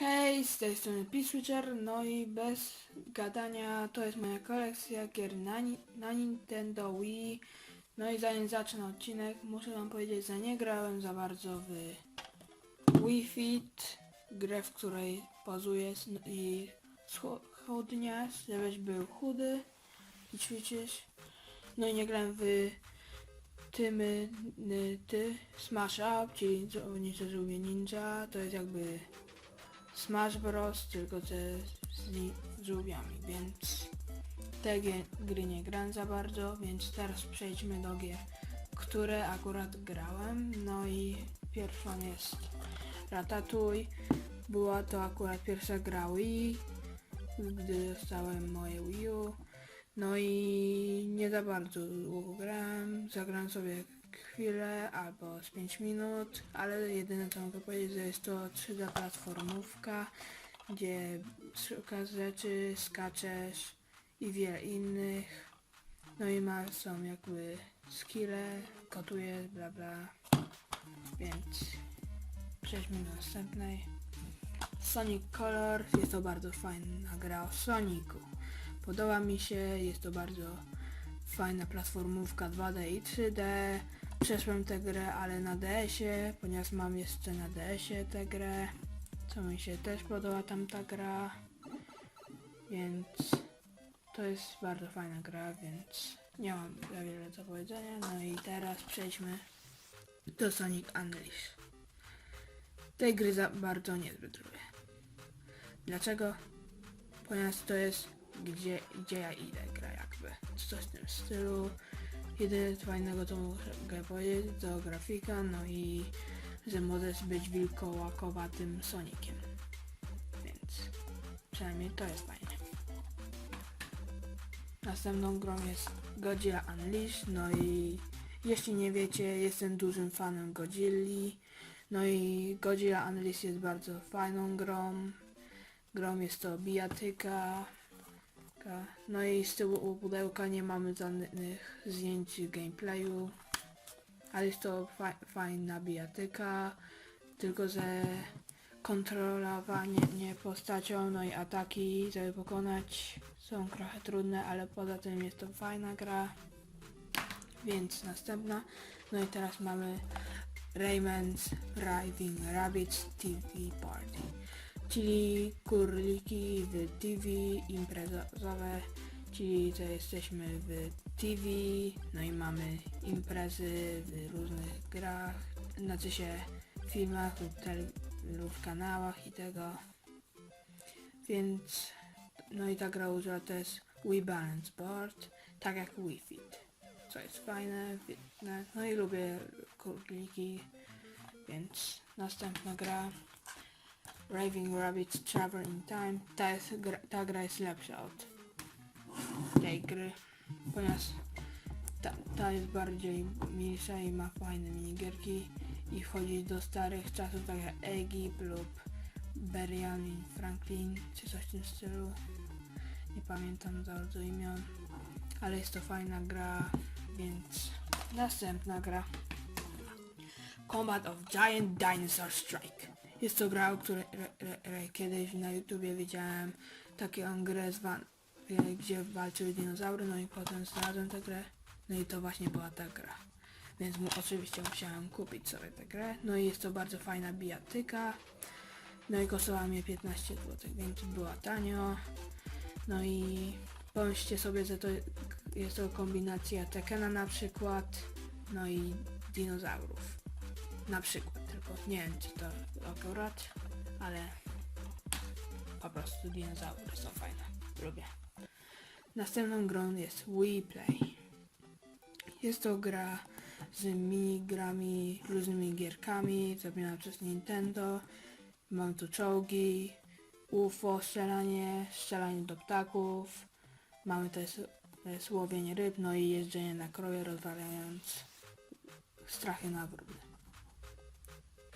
Hej, z tej strony P-Switcher, no i bez gadania to jest moja kolekcja gier na, na Nintendo Wii. No i zanim zacznę odcinek, muszę wam powiedzieć, że nie grałem za bardzo w Wii Fit, grę, w której pozujesz no i schudniasz, żebyś był chudy i ćwiczysz. No i nie grałem w tym, ty, Smash Up, czyli zawodniczy żółwie ninja, to jest jakby Smash Bros, tylko że z żółwiami, więc te gry nie gram za bardzo, więc teraz przejdźmy do gier, które akurat grałem. No i pierwszą jest Ratatouille. Była to akurat pierwsza gra Wii, gdy dostałem moje Wii U. No i nie za bardzo długo grałem, zagrałem sobie chwilę albo z 5 minut, ale jedyne co mogę powiedzieć, że jest to 3D platformówka, gdzie szukasz rzeczy, skaczesz i wiele innych. No i ma, są jakby skille, kotujesz, bla bla. Więc przejdźmy do następnej. Sonic Colors jest to bardzo fajna gra o Sonicu. Podoba mi się, jest to bardzo fajna platformówka 2D i 3D. Przeszłem tę grę, ale na DS-ie, ponieważ mam jeszcze na DS-ie tę grę, co mi się też podoba tamta gra, więc to jest bardzo fajna gra, więc nie mam za wiele do powiedzenia. No i teraz przejdźmy do Sonic Unleash. Tej gry za bardzo niezbyt lubię. Dlaczego? Ponieważ to jest gdzie, gdzie ja idę gra jakby. Coś w tym stylu. Jedyne fajnego to mogę powiedzieć to grafika, no i że możesz być wilkołakowatym Sonikiem. Więc przynajmniej to jest fajne. Następną grą jest Godzilla Unleashed, no i jeśli nie wiecie, jestem dużym fanem Godzilli. No i Godzilla Unleashed jest bardzo fajną grą. Grą jest to bijatyka. No i z tyłu pudełka nie mamy żadnych zdjęć gameplayu. Ale jest to fa fajna bijatyka. Tylko że kontrolowanie nie postacią, no i ataki, żeby pokonać są trochę trudne, ale poza tym jest to fajna gra. Więc następna. No i teraz mamy Rayman's Raving Rabbids TV Party czyli kurliki w TV imprezowe, czyli że jesteśmy w TV, no i mamy imprezy w różnych grach, znaczy się filmach lub, lub kanałach i tego. Więc no i ta gra używa też Wii Balance Board, tak jak Wii Fit, co jest fajne, no i lubię kurliki, więc następna gra Raving Rabbit Travel in Time. Ta, jest, gra, ta gra jest lepsza od tej gry, ponieważ ta, ta jest bardziej milsza i ma fajne minigierki i wchodzi do starych czasów tak jak Egipt lub Benjamin Franklin czy coś w tym stylu. Nie pamiętam za bardzo imion, ale jest to fajna gra, więc następna gra. Combat of Giant Dinosaur Strike. Jest to gra, o której re, re, re, kiedyś na YouTubie widziałem taką grę zwan, e, gdzie walczyły dinozaury, no i potem znalazłem tę grę, no i to właśnie była ta gra. Więc mu, oczywiście musiałem kupić sobie tę grę, no i jest to bardzo fajna bijatyka, no i kosztowała mnie 15 zł, więc była tanio, no i pomyślcie sobie, że to jest to kombinacja Tekena na przykład, no i dinozaurów na przykład, tylko nie wiem czy to akurat, ale po prostu dinozaury są fajne, lubię. Następną grą jest Wii Play. Jest to gra z minigrami, różnymi gierkami, zrobiona przez Nintendo. Mam tu czołgi, UFO, strzelanie, strzelanie do ptaków. Mamy też, też łowienie ryb, no i jeżdżenie na kroje, rozwalając strachy na wróble.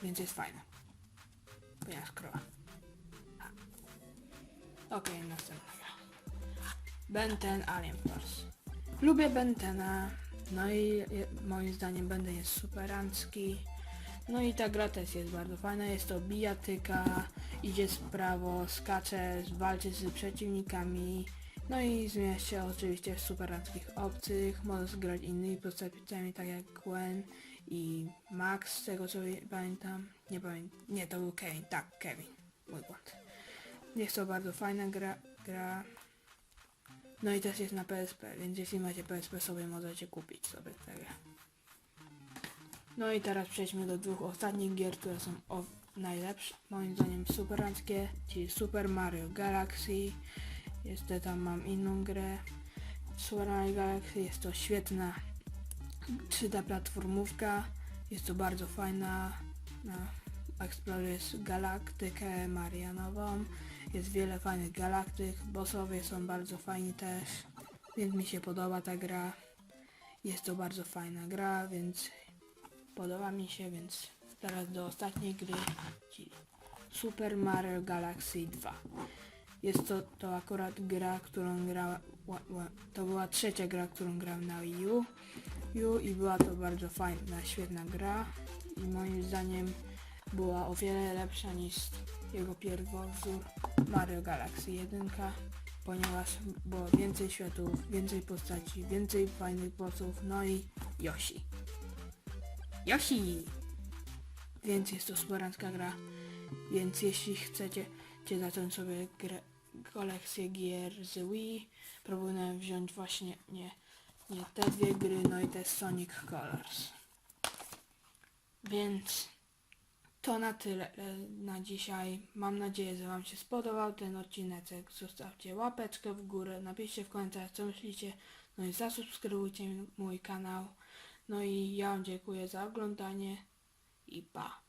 Więc jest fajne. Ponieważ krowa. A. Okej, następna gra. Ben 10 Alien Force. Lubię Bentena. No i moim zdaniem Benten jest superancki. No i ta gra też jest bardzo fajna. Jest to bijatyka idzie w prawo, skacze, walczy z przeciwnikami, no i zmienia się oczywiście w superackich obcych, może grać innymi postaciami, tak jak Gwen i Max, z tego co pamiętam, nie pamiętam, nie to był Kevin, tak, Kevin, mój błąd. Jest to bardzo fajna gra, gra, no i też jest na PSP, więc jeśli macie PSP sobie możecie kupić sobie grę. No i teraz przejdźmy do dwóch ostatnich gier, które są najlepsze, moim zdaniem superanckie, czyli Super Mario Galaxy. Jeszcze tam mam inną grę. Super Mario Galaxy jest to świetna 3D platformówka. Jest to bardzo fajna. Eksplorujesz galaktykę Marianową. Jest wiele fajnych galaktyk. Bossowie są bardzo fajni też. Więc mi się podoba ta gra. Jest to bardzo fajna gra, więc podoba mi się, więc teraz do ostatniej gry, Super Mario Galaxy 2. Jest to, to akurat gra, którą ła- to była trzecia gra, którą grałem na Wii U, U i była to bardzo fajna, świetna gra i moim zdaniem była o wiele lepsza niż jego pierwowzór Mario Galaxy 1, ponieważ było więcej światów, więcej postaci, więcej fajnych bossów, no i Yoshi. Yoshi! Więc jest to superancka gra. Więc jeśli chcecie zacząć sobie grę, kolekcję gier z Wii, proponuję wziąć właśnie nie, nie te dwie gry, no i te Sonic Colors. Więc to na tyle e, na dzisiaj. Mam nadzieję, że Wam się spodobał ten odcinek. Zostawcie łapeczkę w górę, napiszcie w komentarzach co myślicie, no i zasubskrybujcie mój kanał. No i ja Wam dziękuję za oglądanie i pa.